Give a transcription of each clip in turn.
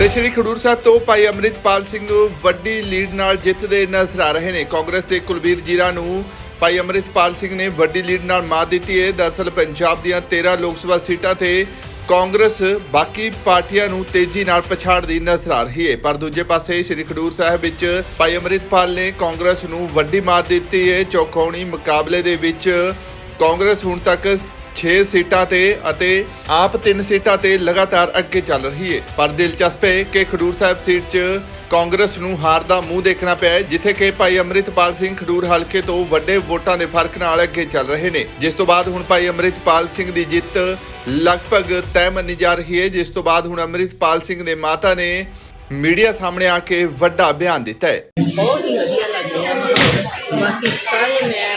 ਤੇ ਸ਼੍ਰੀ ਖਡੂਰ ਸਾਹਿਬ ਤੋਂ ਭਾਈ ਅੰਮ੍ਰਿਤਪਾਲ ਸਿੰਘ ਵੱਡੀ ਲੀਡ ਨਾਲ ਜਿੱਤਦੇ ਨਜ਼ਰ ਆ ਰਹੇ ਨੇ। ਕਾਂਗਰਸ ਦੇ ਕੁਲਬੀਰ ਜੀਰਾ ਨੂੰ ਭਾਈ ਅੰਮ੍ਰਿਤਪਾਲ ਸਿੰਘ ਨੇ ਵੱਡੀ ਲੀਡ ਨਾਲ ਮਾਤ ਦਿੱਤੀ ਹੈ। ਦਰਅਸਲ ਪੰਜਾਬ ਦੀਆਂ 13 ਲੋਕ ਸਭਾ ਸੀਟਾਂ ਤੇ ਕਾਂਗਰਸ ਬਾਕੀ ਪਾਰਟੀਆਂ ਨੂੰ ਤੇਜ਼ੀ ਨਾਲ ਪਛਾੜਦੀ ਨਜ਼ਰ ਆ ਰਹੀ ਹੈ। ਪਰ ਦੂਜੇ ਪਾਸੇ ਸ਼੍ਰੀ ਖਡੂਰ ਸਾਹਿਬ ਵਿੱਚ ਭਾਈ ਅੰਮ੍ਰਿਤਪਾਲ ਨੇ ਕਾਂਗਰਸ ਨੂੰ ਵੱਡੀ ਮਾਤ ਦਿੱਤੀ ਹੈ। ਚੌਕੌਣੀ ਮੁਕਾਬਲੇ ਦੇ ਵਿੱਚ ਕਾਂਗਰਸ ਹੁਣ ਤੱਕ 6 ਸੀਟਾਂ ਤੇ ਅਤੇ ਆਪ 3 ਸੀਟਾਂ ਤੇ ਲਗਾਤਾਰ ਅੱਗੇ ਚੱਲ ਰਹੀ ਹੈ ਪਰ ਦਿਲਚਸਪ ਹੈ ਕਿ ਖਡੂਰ ਸਾਹਿਬ ਸੀਟ 'ਚ ਕਾਂਗਰਸ ਨੂੰ ਹਾਰ ਦਾ ਮੂੰਹ ਦੇਖਣਾ ਪਿਆ ਜਿੱਥੇ ਕਿ ਭਾਈ ਅੰਮ੍ਰਿਤਪਾਲ ਸਿੰਘ ਖਡੂਰ ਹਲਕੇ ਤੋਂ ਵੱਡੇ ਵੋਟਾਂ ਦੇ ਫ਼ਰਕ ਨਾਲ ਅੱਗੇ ਚੱਲ ਰਹੇ ਨੇ। ਜਿਸ ਤੋਂ ਬਾਅਦ ਹੁਣ ਭਾਈ ਅੰਮ੍ਰਿਤਪਾਲ ਸਿੰਘ ਦੀ ਜਿੱਤ ਲਗਭਗ ਤੈਅ ਮੰਨੀ ਜਾ ਰਹੀ ਹੈ ਜਿਸ ਤੋਂ ਬਾਅਦ ਹੁਣ ਅੰਮ੍ਰਿਤਪਾਲ ਸਿੰਘ ਦੇ ਮਾਤਾ ਨੇ ਮੀਡੀਆ ਸਾਹਮਣੇ ਆ ਕੇ ਵੱਡਾ ਬਿਆਨ ਦਿੱਤਾ ਹੈ ਬਹੁਤ ਹੀ ਵਧੀਆ ਲੱਗ ਰਿਹਾ ਬਾਕੀ ਸਾਰੇ ਮੈਂ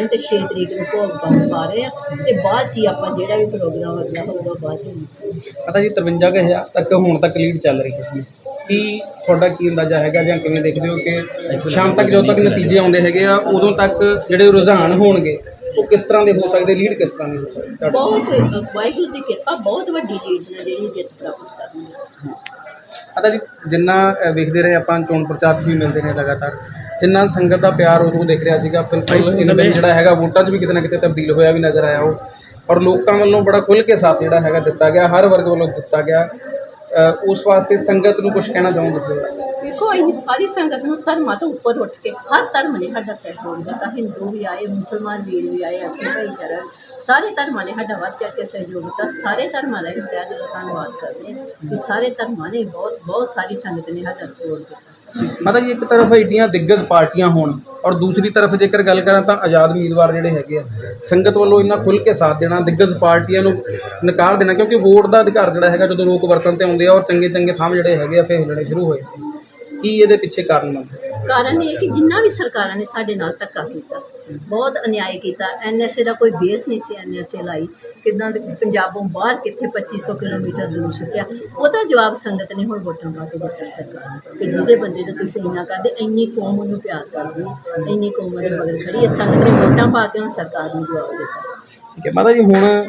ਹਾਂ ਤੇ 6 ਤਰੀਕ ਨੂੰ ਭੋਗ ਪਾਉਣ ਪਾ ਰਹੇ ਆ ਤੇ ਬਾਅਦ 'ਚ ਹੀ ਆਪਾਂ ਜਿਹੜਾ ਵੀ ਪ੍ਰੋਗਰਾਮ ਅਗਲਾ ਹੋਊਗਾ ਬਾਅਦ 'ਚ। ਪਤਾ ਜੀ 53 ਕੁ ਹਜ਼ਾਰ ਤੱਕ ਹੁਣ ਤੱਕ ਲੀਡ ਚੱਲ ਰਹੀ ਹੈ ਕੀ ਤੁਹਾਡਾ ਕੀ ਅੰਦਾਜ਼ਾ ਹੈਗਾ ਜਾਂ ਕਿਵੇਂ ਦੇਖਦੇ ਹੋ ਕਿ ਸ਼ਾਮ ਤੱਕ ਜਦੋਂ ਤੱਕ ਨਤੀਜੇ ਆਉਂਦੇ ਹੈਗੇ ਆ ਉਦੋਂ ਤੱਕ ਜਿਹੜੇ ਰੁਝਾਨ ਹੋਣਗੇ ਉਹ ਕਿਸ ਤਰ੍ਹਾਂ ਦੇ ਹੋ ਸਕਦੇ ਲੀਡ ਕਿਸ ਤਰ੍ਹਾਂ ਦੀ ਹੋ ਸਕਦੀ? ਤੁਹਾਡੇ ਬਹੁਤ ਵਾਹਿਗੁਰੂ ਦੀ ਕਿਰਪਾ ਬਹੁਤ ਵੱਡੀ ਲੀਡ ਨਾਲ ਜਿਹੜੀ ਜਿੱਤ ਪ੍ਰਾਪਤ ਕਰਨੀ ਹੈ। ਪਤਾ ਜੀ ਜਿੰਨਾ ਵੇਖਦੇ ਰਹੇ ਆਪਾਂ ਚੋਣ ਪ੍ਰਚਾਰ ਵੀ ਮਿਲਦੇ ਨੇ ਲਗਾਤਾਰ। ਜਿੰਨਾ ਸੰਗਤ ਦਾ ਪਿਆਰ ਉਦੋਂ ਦਿਖ ਰਿਹਾ ਸੀਗਾ ਬਿਲਕੁਲ ਇਹਨਾਂ ਦਿਨ ਜਿਹੜਾ ਹੈਗਾ ਵੋਟਾਂ 'ਚ ਵੀ ਕਿਤੇ ਨਾ ਕਿਤੇ ਤਬਦੀਲ ਹੋਇਆ ਵੀ ਨਜ਼ਰ ਆਇਆ ਉਹ। ਔਰ ਲੋਕਾਂ ਵੱਲੋਂ ਬੜਾ ਖੁੱਲ੍ਹ ਕੇ ਸਾਥ ਜਿਹੜਾ ਹੈਗਾ ਦਿੱਤਾ ਗਿਆ ਹਰ ਵਰਗ ਵੱਲੋਂ ਦਿੱਤਾ ਗਿਆ। ਉਸ ਵਾਸਤੇ ਸੰਗਤ ਨੂੰ ਕੁਝ ਕਹਿਣਾ ਚਾਹੋ ਤੁਸੀਂ ਦੇਖੋ ਅਸੀਂ ਸਾਰੀ ਸੰਗਤ ਨੂੰ ਧਰਮਾਂ ਤੋਂ ਉੱਪਰ ਉੱਠ ਕੇ ਹਰ ਧਰਮ ਨੇ ਸਾਡਾ ਸਹਿਯੋਗ ਦਿੱਤਾ। ਹਿੰਦੂ ਵੀ ਆਏ, ਮੁਸਲਮਾਨ ਵੀਰ ਵੀ ਆਏ, ਅਸੀਂ ਭਾਈਚਾਰਾ ਸਾਰੇ ਧਰਮਾਂ ਨੇ ਸਾਡਾ ਵੱਧ ਚੜ੍ਹ ਕੇ ਸਹਿਯੋਗ ਦਿੱਤਾ। ਸਾਰੇ ਧਰਮਾਂ ਦਾ ਹੀ ਤਹਿ ਧੰਨਵਾਦ ਕਰਦੇ ਹਾਂ ਕਿ ਸਾਰੇ ਧਰਮਾਂ ਨੇ ਬਹੁਤ ਬਹੁਤ ਸਾਰੀ ਸੰਗਤ ਨੇ ਸਾਡਾ ਸਪੋਰਟ ਕੀਤਾ ਮਤਲਬ ਇੱਕ ਤਰਫ ਏਡੀਆਂ ਦਿੱਗਜ ਪਾਰਟੀਆਂ ਹੋਣ ਔਰ ਦੂਸਰੀ ਤਰਫ ਜੇਕਰ ਗੱਲ ਕਰਾਂ ਤਾਂ ਆਜ਼ਾਦ ਉਮੀਦਵਾਰ ਜਿਹੜੇ ਹੈਗੇ ਆ, ਸੰਗਤ ਵੱਲੋਂ ਇੰਨਾ ਖੁੱਲ੍ਹ ਕੇ ਸਾਥ ਦੇਣਾ, ਦਿੱਗਜ ਪਾਰਟੀਆਂ ਨੂੰ ਨਕਾਰ ਦੇਣਾ, ਕਿਉਂਕਿ ਵੋਟ ਦਾ ਅਧਿਕਾਰ ਜਿਹੜਾ ਹੈਗਾ ਜਦੋਂ ਲੋਕ ਵਰਤਨ ਤੇ ਆਉਂਦੇ ਆ ਔਰ ਚੰਗੇ ਚੰਗੇ ਥਾਂ ਜਿਹੜੇ ਹੈਗੇ ਆ, ਫੇਰ ਹਿੱਲਣੇ ਸ਼ੁਰੂ ਹੋਏ। ਕੀ ਇਹਦੇ ਪਿੱਛੇ ਕਾਰਨ ਮੰਨਦੇ ਕਾਰਨ ਇਹ ਕਿ ਜਿੰਨਾ ਵੀ ਸਰਕਾਰਾਂ ਨੇ ਸਾਡੇ ਨਾਲ ਧੱਕਾ ਕੀਤਾ ਬਹੁਤ ਅਨਿਆਏ ਕੀਤਾ ਐਨਐਸਏ ਦਾ ਕੋਈ ਬੇਸ ਨਹੀਂ ਸੀ ਐਨਐਸਏ ਲਾਈ ਕਿਦਾਂ ਪੰਜਾਬੋਂ ਬਾਹਰ ਕਿੱਥੇ 2500 ਕਿਲੋਮੀਟਰ ਦੂਰ ਸੁੱਟਿਆ ਉਹਦਾ ਜਵਾਬ ਸੰਗਤ ਨੇ ਹੁਣ ਵੋਟਾਂ ਪਾ ਕੇ ਦਿੱਤਾ ਸਰਕਾਰ ਕਿ ਜਿਹਦੇ ਬੰਦੇ ਨੂੰ ਤੁਸੀਂ ਇੰਨਾ ਕਰਦੇ ਇੰਨੀ ਕੌਮ ਉਹਨੂੰ ਪਿਆਰ ਕਰਦੀ ਇੰਨੀ ਕੌਮ ਉਹਦੇ ਮਗਰ ਖੜੀ ਹੈ ਸੰਗਤ ਨੇ ਵੋਟਾਂ ਪਾ ਕੇ ਹੁਣ ਸਰਕਾਰ ਨੂੰ ਜਵਾਬ ਦਿੱਤਾ। ਠੀਕ ਹੈ ਮਾਤਾ ਜੀ ਹੁਣ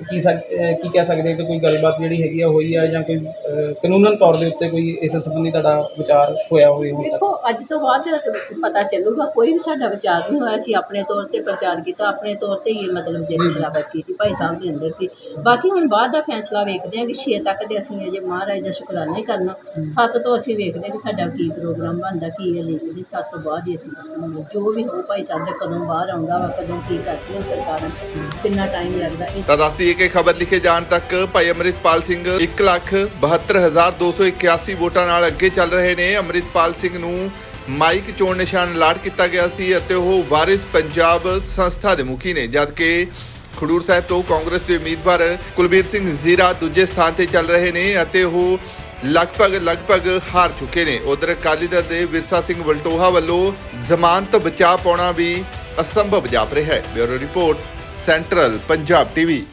ਕੀ ਸਕ ਕੀ ਕਹਿ ਸਕਦੇ ਹੋ ਕਿ ਕੋਈ ਗੱਲਬਾਤ ਜਿਹੜੀ ਹੈਗੀ ਆ ਹੋਈ ਆ ਜਾਂ ਕੋਈ ਕਾਨੂੰਨਨ ਤੌਰ ਦੇ ਉੱਤੇ ਕੋਈ ਇਸ ਸੰਬੰਧੀ ਤੁਹਾਡਾ ਵਿਚਾਰ ਹੋਇਆ ਹੋਵੇ ਹੁਣ ਤੱਕ? ਦੇਖੋ ਅੱਜ ਤੋਂ ਬਾਅਦ ਪਤਾ ਚੱਲੂਗਾ ਕੋਈ ਵੀ ਸਾਡਾ ਵਿਚਾਰ ਨਹੀਂ ਹੋਇਆ ਸੀ ਆਪਣੇ ਤੌਰ ਤੇ ਪ੍ਰਚਾਰ ਕੀਤਾ ਆਪਣੇ ਤੌਰ ਤੇ ਹੀ ਮਤਲਬ ਜਿਹੜੀ ਖਿਲਾਫਤ ਕੀਤੀ ਭਾਈ ਸਾਹਿਬ ਦੇ ਅੰਦਰ ਸੀ। ਬਾਕੀ ਹੁਣ ਬਾਅਦ ਦਾ ਫੈਸਲਾ ਵੇਖਦੇ ਹਾਂ ਕਿ 6 ਤੱਕ ਦੇ ਅਸੀਂ ਅਜੇ ਮਹਾਰਾਜ ਦਾ ਸ਼ੁਕਰਾਨਾ ਹੀ ਕਰਨਾ। 7 ਤੋਂ ਅਸੀਂ ਵੇਖਦੇ ਹਾਂ ਕਿ ਸਾਡਾ ਕੀ ਪ੍ਰੋਗਰਾਮ ਬਣਦਾ ਕੀ ਹੈ ਲਿਖਦੇ 7 ਤੋਂ ਬਾਅਦ ਹੀ ਅਸੀਂ ਦੱਸਾਂਗੇ। ਜੋ ਵੀ ਹੋ ਭਾਈ ਸਾਹਿਬ ਦੇ ਕਦੋਂ ਬਾਹਰ ਆਉਂਦਾ ਵਾ ਕਦੋਂ ਕੀ ਕਰਦੀਆਂ ਸਰਕਾਰਾਂ ਕਿੰਨਾ ਟਾਈਮ ਲੱਗਦਾ ਇਹ ਤਾਂ ਦੱਸਦੀਏ ਕਿ ਖਬਰ ਲਿਖੇ ਜਾਣ ਤੱਕ ਭਾਈ ਅੰਮ੍ਰਿਤਪਾਲ ਸਿੰਘ 172281 ਵੋਟਾਂ ਨਾਲ ਅੱਗੇ ਚੱਲ ਰਹੇ ਨੇ। ਅੰਮ੍ਰਿਤਪਾਲ ਸਿੰਘ ਨੂੰ ਮਾਈਕ ਚੋਣ ਨਿਸ਼ਾਨ ਅਲਾਟ ਕੀਤਾ ਗਿਆ ਸੀ ਅਤੇ ਉਹ ਵਾਰਿਸ ਪੰਜਾਬ ਸੰਸਥਾ ਦੇ ਮੁਖੀ ਨੇ, ਜਦਕਿ ਖਡੂਰ ਸਾਹਿਬ ਤੋਂ ਕਾਂਗਰਸ ਦੇ ਉਮੀਦਵਾਰ ਕੁਲਬੀਰ ਸਿੰਘ ਜ਼ੀਰਾ ਦੂਜੇ ਸਥਾਨ ਤੇ ਚੱਲ ਰਹੇ ਨੇ ਅਤੇ ਉਹ ਲਗਭਗ ਲਗਭਗ ਹਾਰ ਚੁੱਕੇ ਨੇ। ਉਧਰ ਅਕਾਲੀ ਦਲ ਦੇ ਵਿਰਸਾ ਸਿੰਘ ਵਲਟੋਹਾ ਵੱਲੋਂ ਜ਼ਮਾਨਤ ਬਚਾ ਪਾਉਣਾ ਵੀ ਅਸੰਭਵ ਜਾਪ ਰਿਹਾ ਹੈ। Bureau report, central Punjab TV.